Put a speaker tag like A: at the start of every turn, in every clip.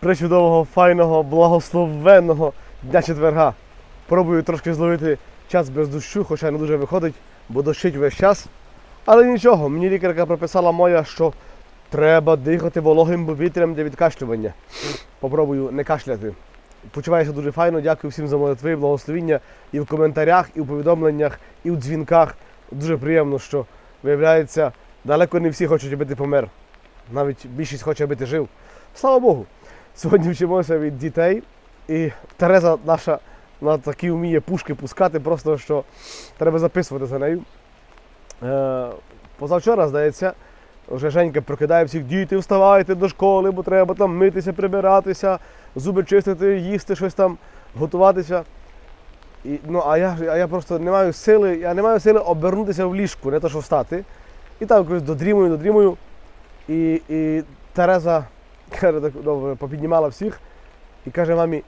A: причудового, файного, благословенного дня четверга. Пробую трошки зловити час без дощу, хоча не дуже виходить, бо дощить весь час. Але нічого, мені лікарка прописала моя, що треба дихати вологим повітрям для відкашлювання. Попробую не кашляти. Почуваюся дуже файно, дякую всім за молитви, благословіння і в коментарях, і в повідомленнях, і в дзвінках. Дуже приємно, що виявляється, далеко не всі хочуть, аби ти помер. Навіть більшість хоче, аби ти жив. Слава Богу! Сьогодні вчимося від дітей. І Тереза наша вона такі вміє пушки пускати, просто що треба записувати за нею. Е, позавчора, здається, вже Женька прокидає всіх діти, вставайте до школи, бо треба там митися, прибиратися, зуби чистити, їсти щось там, готуватися. І, ну, а я, а я просто не маю сили, я не маю сили обернутися в ліжку, не то що встати. І там якось додрімую, додрімую. І, і Тереза каже, добре, попіднімала всіх і каже мамі: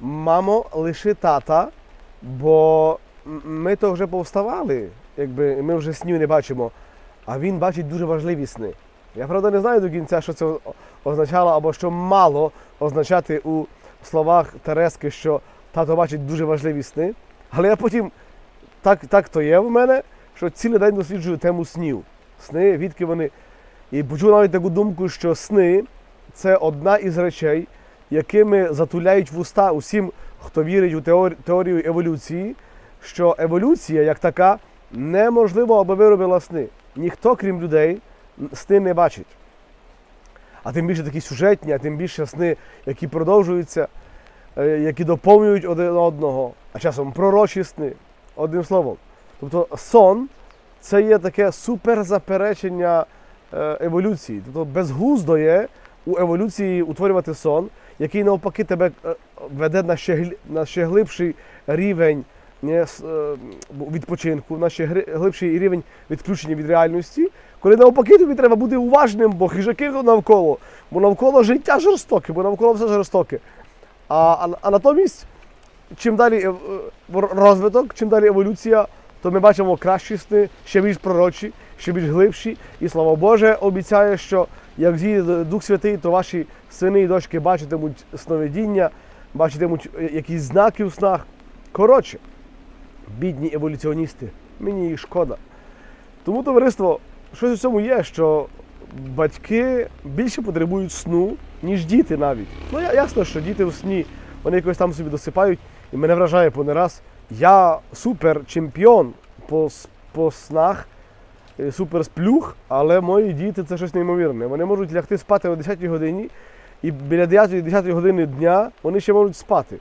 A: мамо, лиши тата, бо ми то вже повставали, якби ми вже снів не бачимо, а він бачить дуже важливі сни. Я правда не знаю до кінця, що це означало, або що мало означати у словах Терески, що тато бачить дуже важливі сни. Але я потім так, так то є в мене, що цілий день досліджую тему снів. Сни, відки вони. І почув навіть таку думку, що сни це одна із речей, якими затуляють вуста усім, хто вірить у теорію еволюції, що еволюція як така неможливо, аби виробила сни. Ніхто, крім людей, сни не бачить. А тим більше такі сюжетні, а тим більше сни, які продовжуються, е, які доповнюють один одного, а часом пророчі сни. Одним словом. Тобто сон це є таке суперзаперечення е, еволюції. Тобто безглуздо є у еволюції утворювати сон, який навпаки тебе е, веде на ще, на ще глибший рівень не, е, відпочинку, на ще глибший рівень відключення від реальності, коли навпаки тобі треба бути уважним, бо хижаки навколо, бо навколо життя жорстоке, бо навколо все жорстоке. А, а, а натомість, чим далі е, е, розвиток, чим далі еволюція, то ми бачимо кращі сни, ще більш пророчі, ще більш глибші. І слава Боже, обіцяє, що як зійде Дух Святий, то ваші сини і дочки бачитимуть сновидіння, бачитимуть е, якісь знаки у снах. Коротше, бідні еволюціоністи, мені їх шкода. Тому товариство, щось у цьому є, що батьки більше потребують сну, ніж діти навіть. Ну ясно, що діти у сні вони якось там собі досипають, і мене вражає по не раз. Я супер чемпіон по, по снах, е, супер сплюх, але мої діти це щось неймовірне. Вони можуть лягти спати о 10 годині, і біля 9-10 години дня вони ще можуть спати.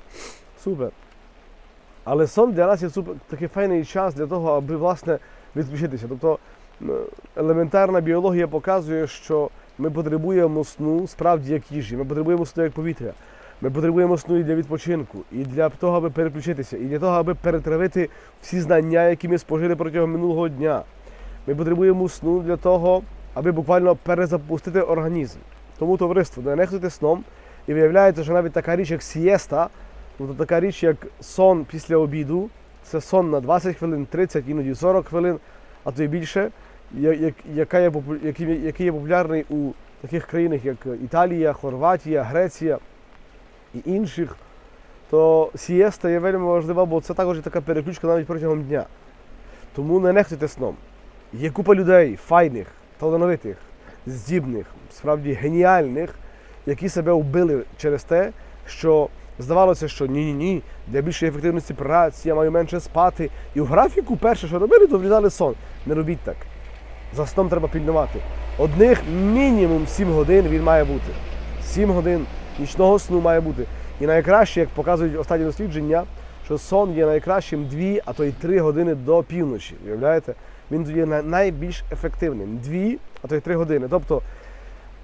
A: Супер. Але сон для нас є супер такий файний час для того, аби власне відключитися. Тобто елементарна біологія показує, що ми потребуємо сну справді як їжі, ми потребуємо сну як повітря. Ми потребуємо сну і для відпочинку, і для того, аби переключитися, і для того, аби перетравити всі знання, які ми спожили протягом минулого дня. Ми потребуємо сну для того, аби буквально перезапустити організм. Тому товариство, не нехтуйте сном, і виявляється, що навіть така річ, як сієста, тобто така річ, як сон після обіду, це сон на 20 хвилин, 30, іноді 40 хвилин, а то й більше, яка є, який, є популярний у таких країнах, як Італія, Хорватія, Греція і інших, то сієста є вельми важлива, бо це також така переключка навіть протягом дня. Тому не нехтуйте сном. Є купа людей, файних, талановитих, здібних, справді геніальних, які себе вбили через те, що здавалося, що ні-ні ні, для більшої ефективності праці я маю менше спати. І в графіку перше, що робили, то врізали сон. Не робіть так. За сном треба пільнувати. Одних мінімум 7 годин він має бути. 7 годин нічного сну має бути. І найкраще, як показують останні дослідження, що сон є найкращим 2, а то й 3 години до півночі. Уявляєте? Він тоді найбільш ефективним. 2, а то й 3 години. Тобто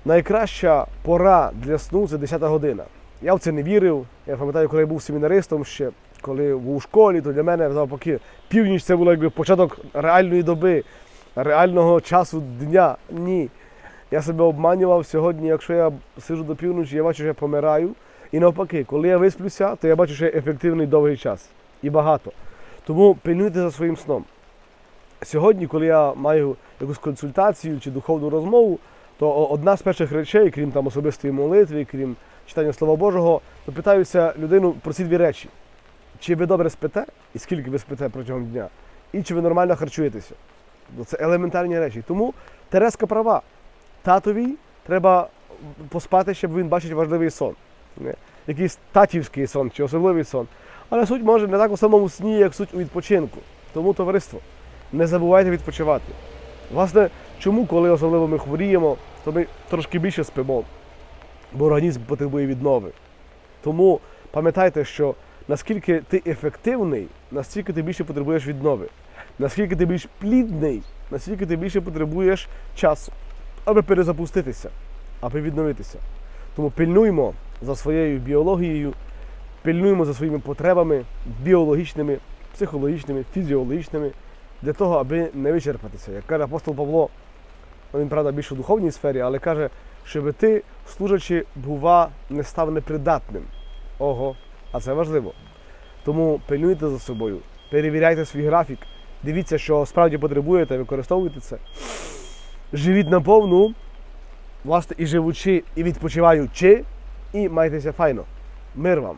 A: найкраща пора для сну це 10 година. Я в це не вірив. Я пам'ятаю, коли я був семінаристом ще, коли був у школі, то для мене навпаки північ це було якби початок реальної доби, реального часу дня. Ні. Я себе обманював сьогодні, якщо я сижу до півночі, я бачу, що я помираю. І навпаки, коли я висплюся, то я бачу, що я ефективний довгий час. І багато. Тому пильнуйте за своїм сном. Сьогодні, коли я маю якусь консультацію чи духовну розмову, то одна з перших речей, крім там особистої молитви, крім читання Слова Божого, то питаюся людину про ці дві речі. Чи ви добре спите, і скільки ви спите протягом дня, і чи ви нормально харчуєтеся. Це елементарні речі. Тому Тереска права. Татові треба поспати, щоб він бачив важливий сон. Не? Якийсь татівський сон чи особливий сон. Але суть може не так у самому сні, як суть у відпочинку. Тому товариство, не забувайте відпочивати. Власне, чому, коли особливо ми хворіємо, то ми трошки більше спимо, бо організм потребує віднови. Тому пам'ятайте, що наскільки ти ефективний, настільки ти більше потребуєш віднови. Наскільки ти більш плідний, настільки ти більше потребуєш часу, аби перезапуститися, аби відновитися. Тому пильнуймо за своєю біологією, пильнуємо за своїми потребами біологічними, психологічними, фізіологічними, для того, аби не вичерпатися. Як каже апостол Павло, ну, він, правда, більше у духовній сфері, але каже, щоб ти, служачи, бува, не став непридатним. Ого, а це важливо. Тому пильнуйте за собою, перевіряйте свій графік, дивіться, що справді потребуєте, використовуйте це. Живіть наповну, власне, і живучи, і відпочиваючи, і майтеся файно. Мир вам!